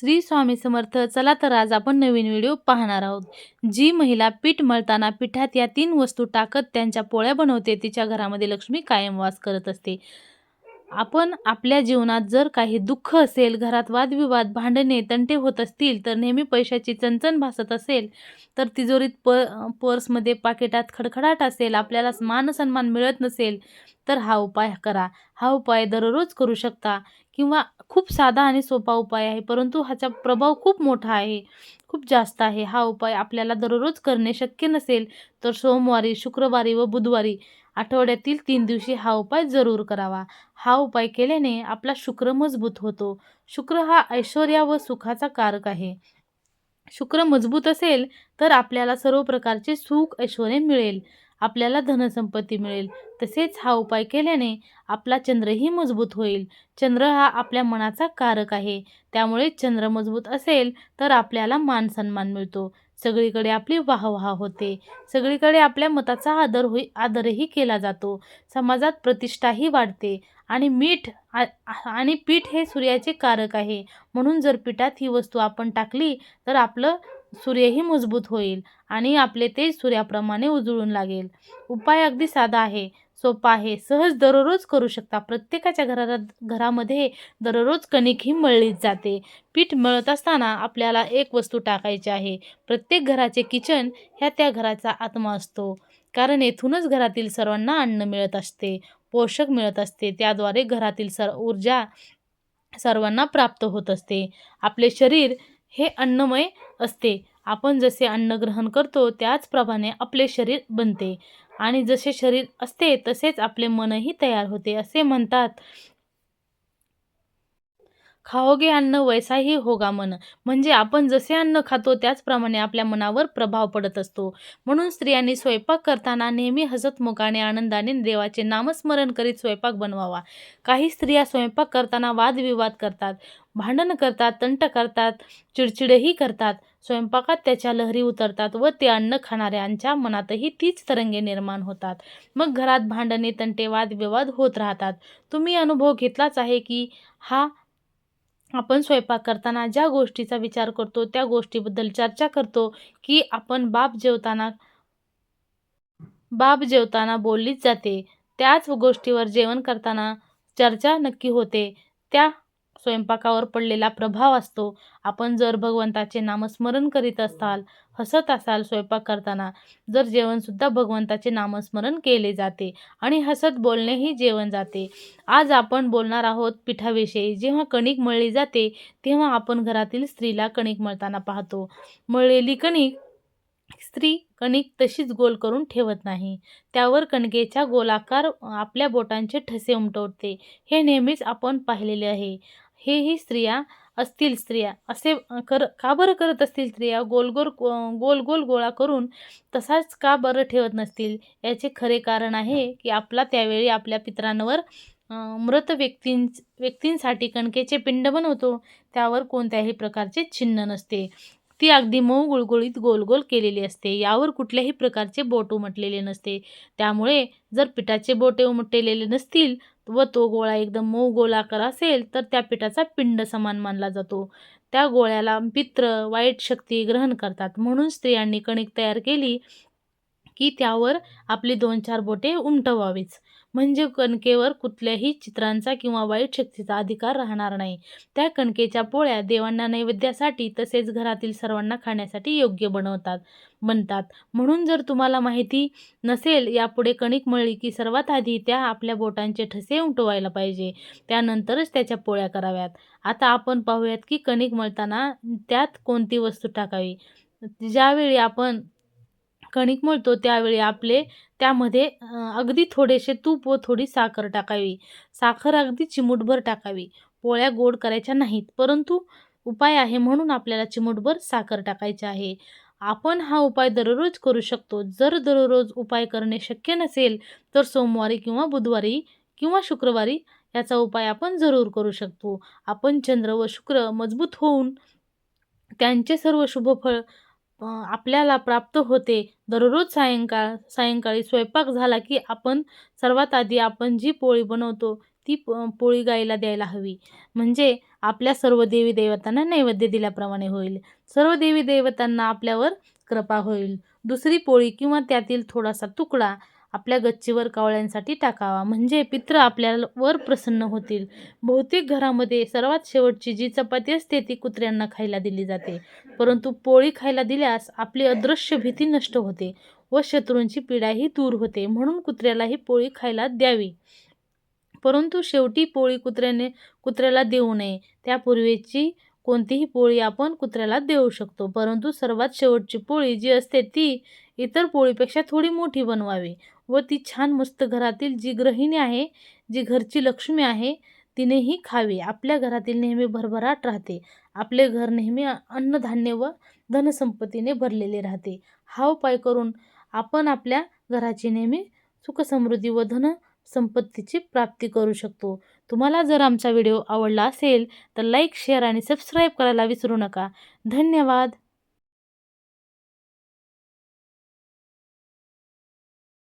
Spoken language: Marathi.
श्री स्वामी समर्थ चला तर आज आपण नवीन व्हिडिओ पाहणार आहोत. जी महिला पीठ मळताना पिठात या तीन वस्तू टाकत त्यांच्या पोळ्या बनवते तिच्या घरामध्ये लक्ष्मी कायम वास करत असते. आपण आपल्या जीवनात जर काही दुःख असेल घरात वादविवाद भांडणे तंटे होत असतील तर नेहमी पैशाची चणचण भासत असेल तर तिजोरीत प पर्समध्ये पाकिटात खडखडाट असेल आपल्याला मान सन्मान मिळत नसेल तर हा उपाय करा. हा उपाय दररोज करू शकता किंवा खूप साधा आणि सोपा उपाय आहे परंतु ह्याचा प्रभाव खूप मोठा आहे खूप जास्त आहे. हा उपाय आपल्याला दररोज करणे शक्य नसेल तर सोमवारी शुक्रवारी व बुधवारी आठवड्यातील तीन दिवशी हा उपाय जरूर करावा. हा उपाय केल्याने आपला शुक्र मजबूत होतो. शुक्र हा ऐश्वर्या व सुखाचा कारक आहे. शुक्र मजबूत असेल तर आपल्याला सर्व प्रकारचे सुख ऐश्वर्य मिळेल. आपल्याला धनसंपत्ती मिळेल. तसेच हा उपाय केल्याने आपला चंद्रही मजबूत होईल. चंद्र हा आपल्या मनाचा कारक आहे. त्यामुळे चंद्र मजबूत असेल तर आपल्याला मान सन्मान मिळतो. सगळीकडे आपली वाहवाह होते. सगळीकडे आपल्या मताचा आदर होई आदरही केला जातो. समाजात प्रतिष्ठाही वाढते आणि मीठ आणि पीठ हे सूर्याचे कारक आहे. म्हणून जर पिठात ही वस्तू आपण टाकली तर आपलं सूर्यही मजबूत होईल आणि आपले तेज सूर्याप्रमाणे उजळून लागेल. उपाय अगदी साधा आहे. सोपा आहे. सहज दररोज करू शकता. प्रत्येकाच्या घरात घरामध्ये दररोज कणिक ही मळलीच जाते. पीठ मळत असताना आपल्याला एक वस्तू टाकायची आहे. प्रत्येक घराचे किचन ह्या त्या घराचा आत्मा असतो. कारण येथूनच घरातील सर्वांना अन्न मिळत असते पोषक मिळत असते. त्याद्वारे घरातील सर ऊर्जा सर्वांना प्राप्त होत असते. आपले शरीर हे अन्नमय असते. आपण जसे अन्न ग्रहण करतो त्याचप्रमाणे आपले शरीर बनते. आणि जसे शरीर असते तसेच आपले मनही तयार होते असे म्हणतात. खाओगे अन्न वैसाही होगा मन. म्हणजे आपण जसे अन्न खातो त्याचप्रमाणे आपल्या मनावर प्रभाव पडत असतो. म्हणून स्त्रियांनी स्वयंपाक करताना नेहमी हसतमुखाने आनंदाने देवाचे नामस्मरण करीत स्वयंपाक बनवावा. काही स्त्रिया स्वयंपाक करताना वादविवाद करतात. भांडण करतात तंट करतात चिडचिडही करतात स्वयंपाकात त्याच्या लहरी उतरतात व ते अन्न खाणाऱ्यांच्या मनातही तीच तरंगे निर्माण होतात. मग घरात भांडणे तंटे वादविवाद होत राहतात. तुम्ही अनुभव घेतलाच आहे की हा आपण स्वयंपाक करताना ज्या गोष्टीचा विचार करतो त्या गोष्टीबद्दल चर्चा करतो की आपण बाप जेवताना बाप जेवताना बोललीच जाते. त्याच गोष्टीवर जेवण करताना चर्चा नक्की होते. त्या स्वयंपाकावर पडलेला प्रभाव असतो. आपण जर भगवंताचे नामस्मरण करीत असाल हसत असाल स्वयंपाक करताना जर जेवणसुद्धा भगवंताचे नामस्मरण केले जाते आणि हसत बोलणेही जेवण जाते. आज आपण बोलणार आहोत पिठाविषयी. जेव्हा कणिक मळली जाते तेव्हा आपण घरातील स्त्रीला कणिक मळताना पाहतो. मळलेली कणिक स्त्री कणिक तशीच गोल करून ठेवत नाही. त्यावर कणकेचा गोलाकार आपल्या बोटांचे ठसे उमटवते. हे नेहमीच आपण पाहिलेले आहे. हेही स्त्रिया असतील स्त्रिया. असे कर का बरं करत असतील स्त्रिया? गोल गोल गोल गोल गोळा करून तसाच का बरं ठेवत नसतील? याचे खरे कारण आहे की आपला त्यावेळी आपल्या पित्रांवर मृत व्यक्तीं व्यक्तींसाठी कणकेचे पिंड बनवतो. त्यावर कोणत्याही प्रकारचे चिन्ह नसते. ती अगदी मऊ गुळगुळीत गोल गोल केलेली असते. यावर कुठल्याही प्रकारचे बोट उमटलेले नसते. त्यामुळे जर पिठाचे बोटे उमटलेले नसतील व तो गोळा एकदम मऊ गोलाकार असेल तर त्या पिठाचा पिंड समान मानला जातो. त्या गोळ्याला पित्र वाईट शक्ती ग्रहण करतात. म्हणून स्त्रियांनी कणिक तयार केली की त्यावर आपली दोन चार बोटे उमटवावीच. म्हणजे कणकेवर कुठल्याही चित्रांचा किंवा वाईट शक्तीचा अधिकार राहणार नाही. त्या कणकेच्या पोळ्या देवांना नैवेद्यासाठी तसेच घरातील सर्वांना खाण्यासाठी योग्य बनवतात. बनतात म्हणून जर तुम्हाला माहिती नसेल यापुढे कणिक मळली की सर्वात आधी त्या आपल्या बोटांचे ठसे उमटवायला पाहिजे. त्यानंतरच त्याच्या पोळ्या कराव्यात. आता आपण पाहूयात की कणिक मळताना त्यात कोणती वस्तू टाकावी? ज्यावेळी आपण कणिक मळतो त्यावेळी आपले त्यामध्ये अगदी थोडेसे तूप व थोडी साखर टाकावी. साखर अगदी चिमूटभर टाकावी. पोळ्या गोड करायच्या नाहीत परंतु उपाय आहे म्हणून आपल्याला चिमूटभर साखर टाकायची आहे. आपण हा उपाय दररोज करू शकतो. जर दररोज उपाय करणे शक्य नसेल तर सोमवारी किंवा बुधवारी किंवा शुक्रवारी याचा उपाय आपण जरूर करू शकतो. आपण चंद्र व शुक्र मजबूत होऊन त्यांचे सर्व शुभफळ आपल्याला प्राप्त होते. दररोज सायंकाळ सायंकाळी स्वयंपाक झाला की आपण सर्वात आधी आपण जी पोळी बनवतो ती प पोळी गाईला द्यायला हवी. म्हणजे आपल्या सर्व देवी देवतांना नैवेद्य दिल्याप्रमाणे होईल. सर्व देवी देवतांना आपल्यावर कृपा होईल. दुसरी पोळी किंवा त्यातील थोडासा तुकडा आपल्या गच्चीवर कावळ्यांसाठी टाकावा. म्हणजे पित्र आपल्यावर प्रसन्न होतील. बहुतेक घरामध्ये सर्वात शेवटची जी चपाती असते ती कुत्र्यांना खायला दिली जाते. परंतु पोळी खायला दिल्यास आपली अदृश्य भीती नष्ट होते व शत्रूंची पीडाही दूर होते. म्हणून कुत्र्याला ही पोळी खायला द्यावी. परंतु शेवटी पोळी कुत्र्याने कुत्र्याला देऊ नये. त्यापूर्वीची कोणतीही पोळी आपण कुत्र्याला देऊ शकतो. परंतु सर्वात शेवटची पोळी जी असते ती इतर पोळीपेक्षा थोडी मोठी बनवावी. व ती छान मस्त घरातील जी गृहिणी आहे जी घरची लक्ष्मी आहे तिनेही खावी. आपल्या घरातील नेहमी भरभराट राहते. आपले घर नेहमी अन्नधान्य व धनसंपत्तीने भरलेले राहते. हा उपाय करून आपण आपल्या घराची नेहमी सुखसमृद्धी व धन संपत्तीची प्राप्ती करू शकतो. तुम्हाला जर आमचा व्हिडिओ आवडला असेल तर लाईक शेअर आणि सबस्क्राईब करायला विसरू नका. धन्यवाद!